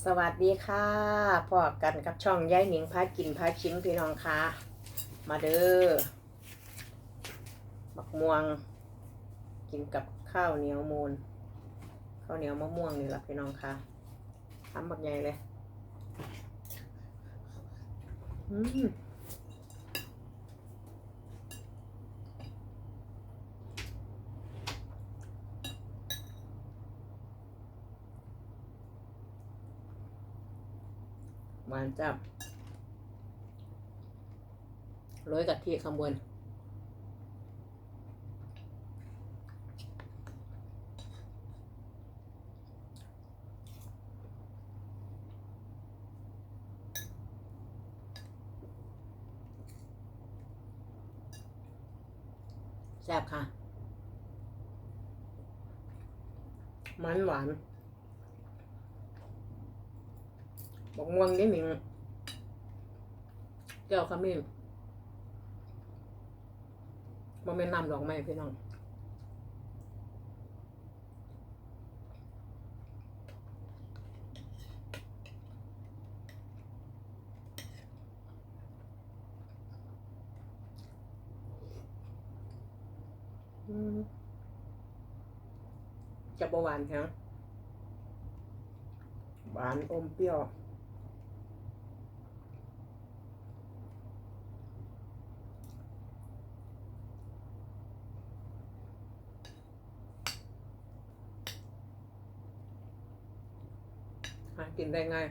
สวัสดีค่ะพอกันกับช่องยายหนิงพากินพาชิมพี่น้องค่ะมาเด้อบักม่วง กินกับข้าวเหนียวมูนข้าวเหนียวมะม่วงนี่แหละพี่น้องค่ะทำบักใหญ่เลย อืมานจับโรยกะทิข้างบนแซ่บค่ะ มันหวาน บอกม่วงนี่หมิงแก้วขมิ้นมันเป็นน้ำดอกไม้พี่น้องอืมจะประหวานฮะหวานอมเปรี้ยว หากินได้ง่าย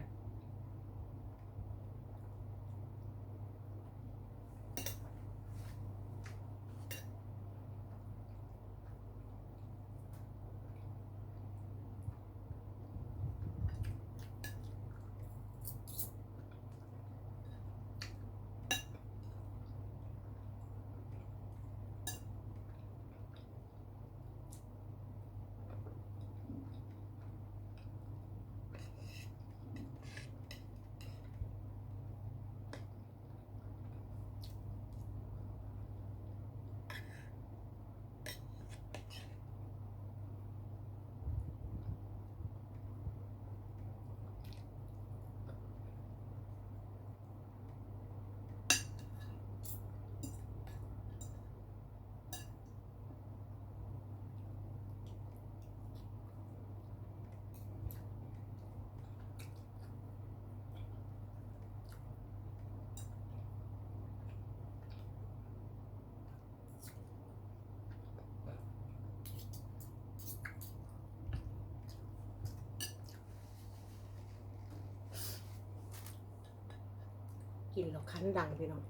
กินแล้วคันดังพี่น้อง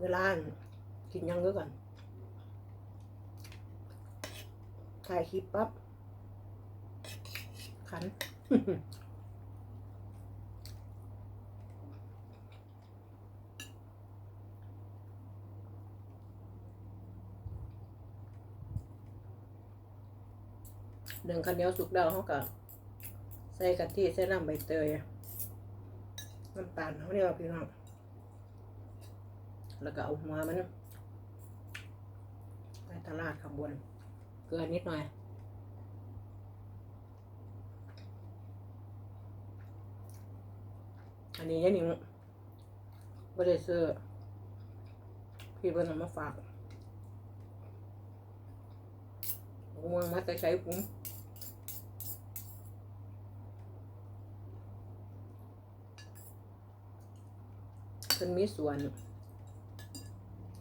เวลากินยังก็ก่อนถ่ายคลิปปั๊บคันหนึ่งคันเหนียวสุกเดาเขากับใส่กะทิใส่น้ำใบเตย น้ำตาลเขาเนี่ยพี่น้องแล้วก็เอาหัวมันไปตลาดข้างบน เกลือนิดหน่อยอันนี้ยายหนิงไม่ได้ซื้อพี่เพิ่นเอามาฝากเอาม่วงมาแต่ใช้ปุ้ม พิ่นมีสวน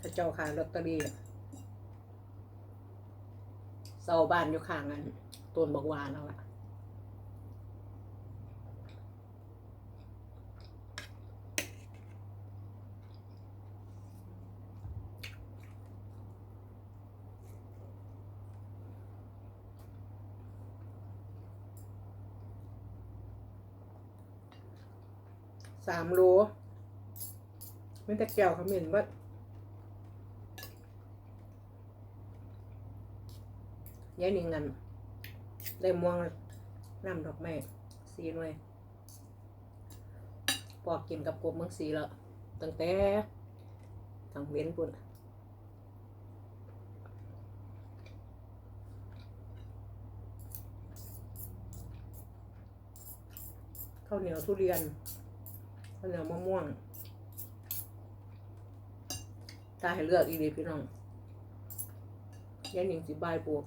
พระเจ้าขายลอตเตอรี่เสาบ้านอยู่ข้างนั้นต้นบอกวานแล้วอะสามโล ม่แต่แก้วเขาเหม็นว่ายายหนิงนั่นได้ม่วงน้ำดอกไม้สีหน่วยพอกินกับกบเมืองสีแล้วตั้งแต่ทางเว้นปุ่นข้าวเหนียวทุเรียนข้าวเหนียวมะม่วง ถ้าให้เลือกอีกดีพี่น้องยายหนิงสิบายปลูก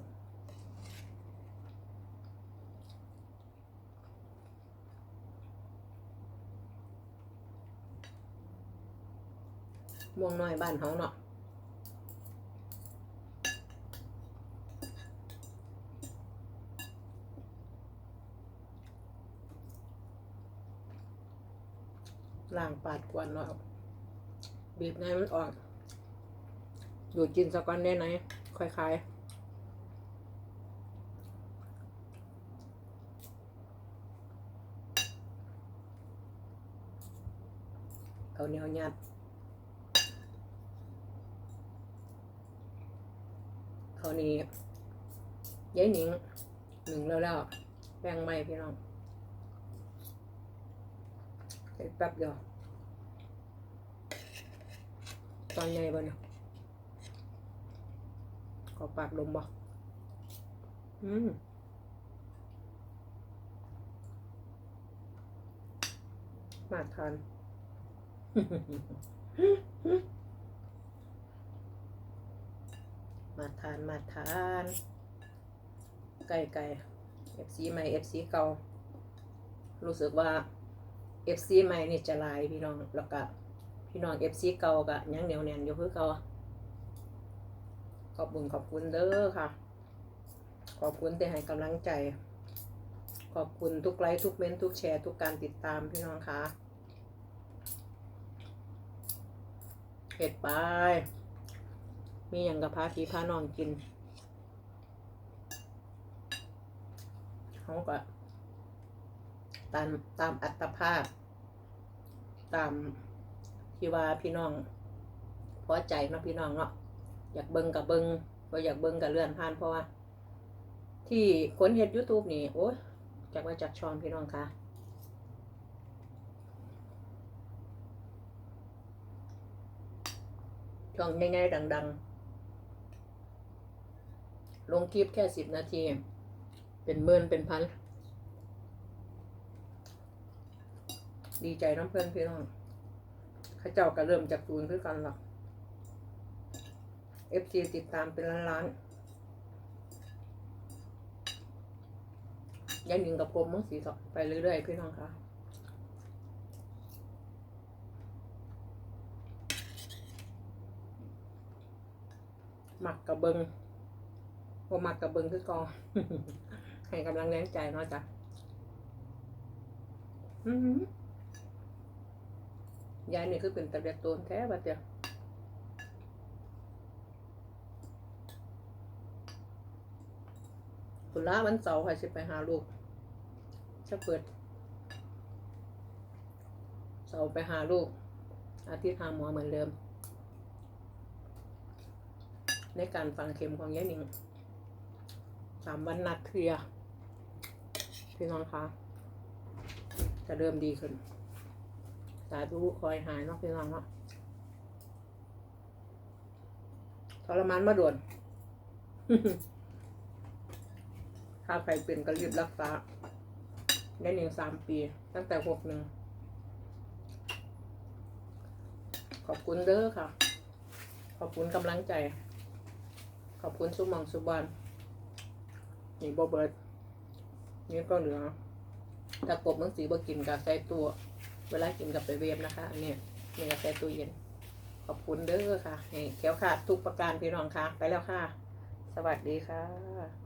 ม่วงน้อยบ้านเขาเนาะล่างปาดกวนเนาะบีบไงมันออก ดูดกินสักวันได้ไหนค่อยคาย ๆเอาเหนียวยัดเขานี้ยายหนิงหนึ่งแล้วแล้วแบ่งไม่พี่น้องใส่แป๊บเดียวตอนใหญ่บ่เนี่ย ขอปากดมบ่อืมมาทานมาทานมาทานไก่ไก่ FC ใหม่ FC เก่ารู้สึกว่า FC ใหม่นี่จะลายพี่น้องแล้วก็พี่น้อง FC เก่าก็ยังเหนียวแน่นอยู่คือเก่า ขอบคุณขอบคุณเด้อค่ะ ขอบคุณที่ให้กำลังใจ ขอบคุณทุกไลค์ทุกเม้นทุกแชร์ทุกการติดตามพี่น้องค่ะเห็ดไป มีอย่างกับพาพีพานองกินเขาก็ตามตามอัตภาพ ตามที่ว่าพี่น้องพอใจเนาะพี่น้องเนาะ อยากเบิ่งกับเบิ่งบ่อยากเบิ่งกับเลื่อนผ่านเพราะว่า ที่คนเฮ็ด YouTube นี่โอ้ยจากว่าจากช่องพี่น้องค่ะช่องง่ายๆดัง ๆ ลงคลิปแค่สิบนาที เป็นหมื่นเป็นพัน ดีใจน้ำเพื่อนพี่น้องเข้าเจ้าก็เริ่มจากศูนย์คือกันหรอก เอฟซีติดตามเป็นล้านล้านๆยันหนึ่งกับผมมังสีสองไปเรื่อยๆพี่น้องคะหมักกับเบิงพอหมักกับเบิงคือกองให้กำลังแรงใจเนาะจ้ะอือหือยายนี่คือเป็นตะเบียกโตนแท้บัดเดียวคุณ ล้าวันเสาร์ใครจะไปหาลูกจะเปิด เสาร์ไปหาลูก อาทิตย์หาหมอเหมือนเดิม ในการฟังเข็มของยายหนิงสามวันนัดเคลียร์พี่น้องคะจะเริ่มดีขึ้นสาธุคอยหายเนาะพี่น้องเนาะทรมานมาด่วน ถ้าใครเป็นก็รีบรักษา ได้หนึ่งสามปี ตั้งแต่หกหนึ่ง ขอบคุณเด้อค่ะ ขอบคุณกำลังใจ ขอบคุณสุมองสุบานนี่บอเบิร์ดนี่ก็เหลือถ้ากบมังสีบ่กินกับใส่ตัว เวลากินกับไปเวฟนะคะ อันเนี้ยนี่ก็ใส่ตู้เย็น ขอบคุณเด้อค่ะให้แขวขาดทุกประการพี่น้องค่ะ ไปแล้วค่ะ สวัสดีค่ะ